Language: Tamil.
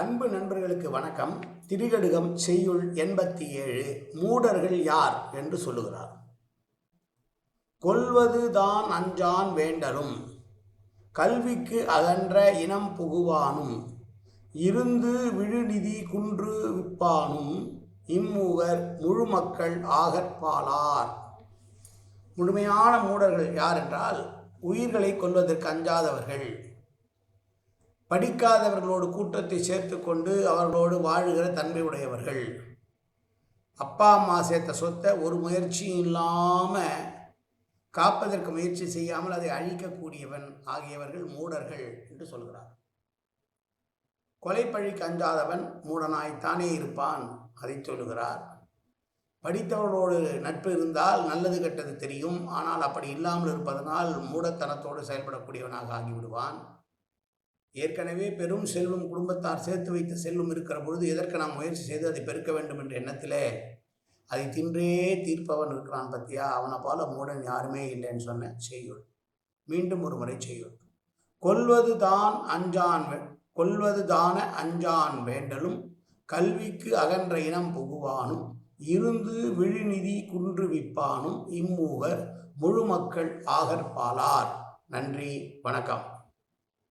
அன்பு நண்பர்களுக்கு வணக்கம். திரிகடுகம் செய்யுள் எண்பத்தி ஏழு மூடர்கள் யார் என்று சொல்லுகிறார். கொல்வது தான் அஞ்சான் வேண்டலும் கல்விக்கு அகன்ற இனம் புகுவானும் இருந்து விழுநிதி குன்று விப்பானும் இம்மூவர் முழுமக்கள் ஆகற்பாலார் முழுமையான மூடர்கள் யார் என்றால் உயிர்களை கொல்வதற்கு அஞ்சாதவர்கள். படிக்காதவர்களோடு கூட்டத்தை சேர்த்து கொண்டு அவர்களோடு வாழுகிற தன்மை உடையவர்கள் அப்பா அம்மா சேர்த்த சொத்தை ஒரு முயற்சியும் இல்லாமல் காப்பதற்கு முயற்சி செய்யாமல் அதை அழிக்கக்கூடியவன் ஆகியவர்கள் மூடர்கள் என்று சொல்கிறார். கொலைப்பழிக்கு அஞ்சாதவன் மூடனாய்த்தானே இருப்பான் அதை சொல்லுகிறார். படித்தவர்களோடு நட்பு இருந்தால் நல்லது கெட்டது தெரியும் ஆனால் அப்படி இல்லாமல் இருப்பதனால் மூடத்தனத்தோடு செயல்படக்கூடியவனாக ஆகிவிடுவான். ஏற்கனவே பெரும் செல்வம் குடும்பத்தார் சேர்த்து வைத்த செல்வம் இருக்கிற பொழுது எதற்கு நாம் முயற்சி செய்து அதை பெருக்க வேண்டும் என்ற எண்ணத்திலே அதை தின்றே தீர்ப்பவன் இருக்கிறான் பத்தியா? அவனை போல மூடன் யாருமே இல்லைன்னு சொன்ன செய்யுள். மீண்டும் ஒரு முறை செய்யுள். கொல்வது தான் அஞ்சான் வே- கொல்வது தான அஞ்சான் வேண்டலும் கல்விக்கு அகன்ற இனம் புகுவானும் இருந்து விழுநிதி குன்று விப்பானும் இம்மூவர் முழுமக்கள் ஆகற்பாலார். நன்றி வணக்கம்.